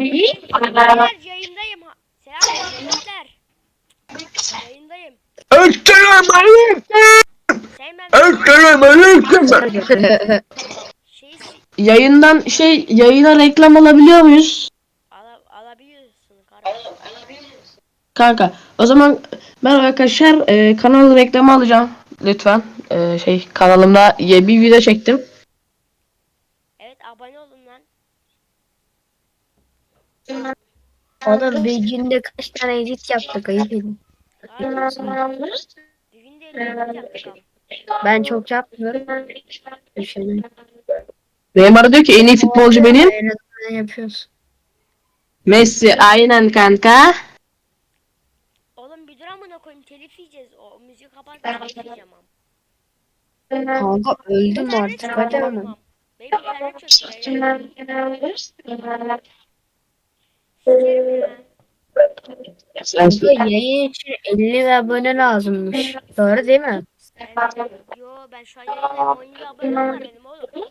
Beyler yayındayım. ha- Selam milletler. Yayındayım. Esselamu aleyküm. Şeyi si- Yayından şey yayına reklam alabiliyor muyuz? ala, alabiliyorsun kardeşim. Kanka o zaman ben arkadaşlar e, kanal reklamı alacağım lütfen. E, şey kanalımda ye- bir video çektim. Evet abone olun lan. Oğlum bir günde kaç tane edit yaptık ayıp edin. Ben çok yapmıyorum. Üşendim. Neymar diyor ki en iyi futbolcu benim. Messi aynen kanka. Oğlum bir dur amına koyayım telif yiyeceğiz. O müziği kapat telif yiyeceğim ama. Kanka öldüm artık hadi ama. Benim internet çok Kanka yayın için 50 abone lazımmış. Doğru değil mi? Yo ben şu an yayındayım. 17 abonem var benim oğlum.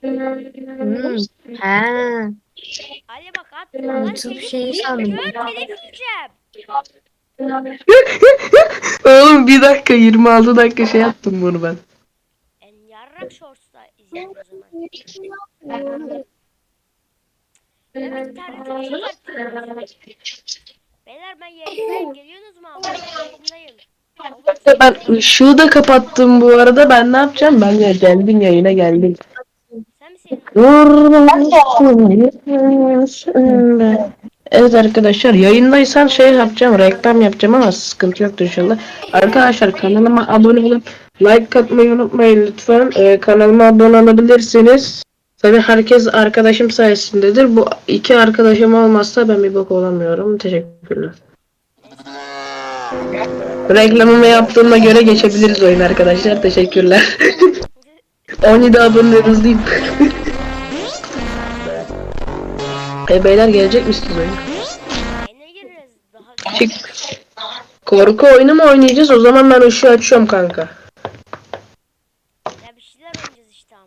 Hmm. Ha. Ali bak lan YouTube şeyi sandım. Gör telif yiyeceğim. Oğlum bir dakika 26 dakika şey yaptım bunu ben. En yarrak shorts'ta izleyelim o zaman. Beyler ben yayındayım. Geliyorsunuz mu abi? Yayındayım. Ben ışığı da kapattım bu arada. Ben ne yapacağım? Ben de geldim yayına geldim. Sen misin? Evet arkadaşlar yayındaysan şey yapacağım reklam yapacağım ama sıkıntı yoktur inşallah. Arkadaşlar kanalıma abone olup like atmayı unutmayın lütfen. Ee, kanalıma abone olabilirsiniz. Tabi herkes arkadaşım sayesindedir. Bu iki arkadaşım olmazsa ben bir bok olamıyorum. Teşekkürler. Reklamımı yaptığıma göre geçebiliriz oyun arkadaşlar. Teşekkürler. 17 abone hızlıyım. e beyler gelecek misiniz oyun? Çık. Korku oyunu mu oynayacağız? O zaman ben ışığı açıyorum kanka. ya bir şeyler oynayacağız işte ama.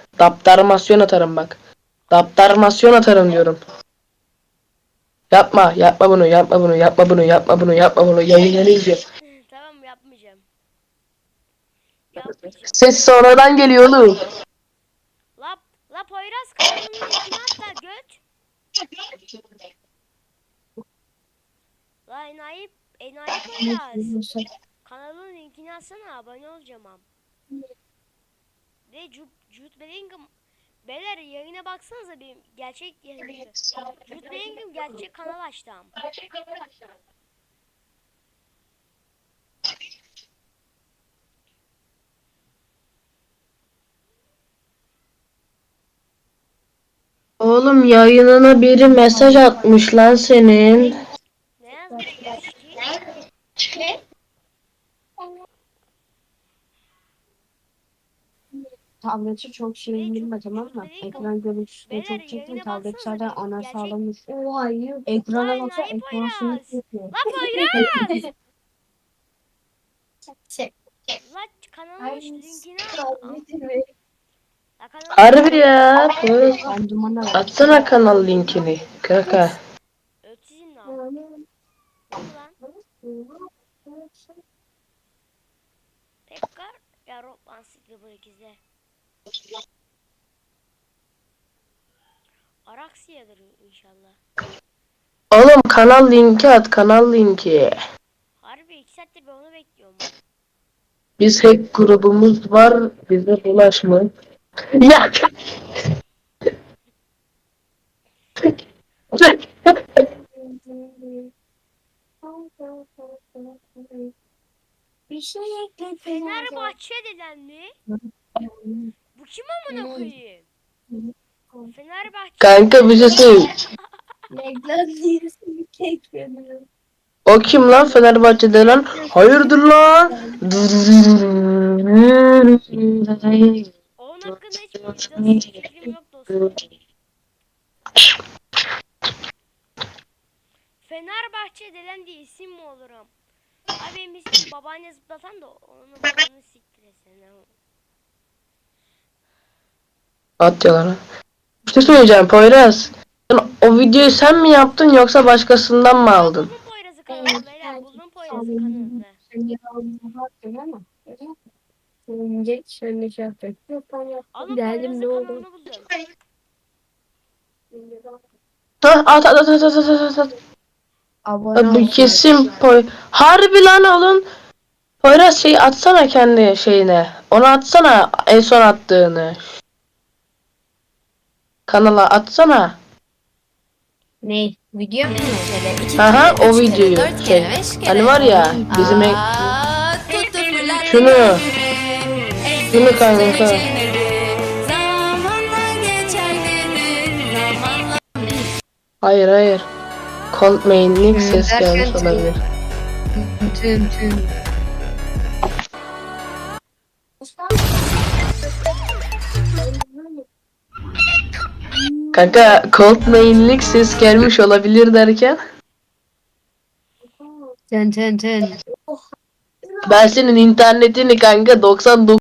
Daptarmasyon atarım bak. Daptarmasyon atarım diyorum. Yapma, yapma bunu, yapma bunu, yapma bunu, yapma bunu, yapma bunu. Yayını izliyor. tamam yapmayacağım. Yapmayacağım. Ses sonradan geliyor oğlum. La, la Poyraz kanalının göt. La enayi, enayi Poyraz. Kanalın linkini atsana abone olacağım am. Ve Jude, Bellingham Beyler yayına baksanıza bir gerçek yayını. Jude Bellingham gerçek kanal açtı am. Oğlum yayınına biri mesaj atmış lan senin. Tableti çok şey indirme tamam mı? Ekran görüntüsüne çok çekme. Tablet zaten ana sağlamış. Oha iyi. Ekrana baksa ekran sınıf yapıyor. La Poyraz! Çek. La kanalın linkini al. Harbi ya. Poyraz. Atsana kanal linkini. Kaka. Tekrar Yarob Ansiklopedisi. Araksiya'dır inşallah. Oğlum kanal linki at kanal linki. Harbi iki saattir ben onu bekliyorum. Biz hack grubumuz var. Bize bulaşma. Ya. Bir şey ekledim. Fenerbahçe deden mi? Bu kim amına koyayım? Fenerbahçe. Kanka bir şey söyleyeyim. Reklam diyorsun. Kek veriyorum. O kim lan Fenerbahçe'de lan? Hayırdır lan? Onun hakkında hiç fikrim yok dostum. Fenerbahçe denen diye isim mi olurum? Abi ismim babaanne zıplatan da onu babanı siktir. At yalanı. Bir şey söyleyeceğim Poyraz. Sen o videoyu sen mi yaptın yoksa başkasından mı aldın? Buldum Geç şöyle şey yapacak. Geldim ne oldu? at at at at at at at. Bu kesin Poy... Harbi lan oğlum. Poyraz şey atsana kendi şeyine. Onu atsana en son attığını. Kanala atsana. Ne? Video mu? Şöyle iki Aha o üç videoyu şey. Hani var ya bizim e- Şunu. ömrü. Şunu kanka. Hayır hayır. Cold main'lik ses gelmiş olabilir. Tüm tüm. Kanka cold mainlik ses gelmiş olabilir derken. Tın tın tın. Ben senin internetini kanka 99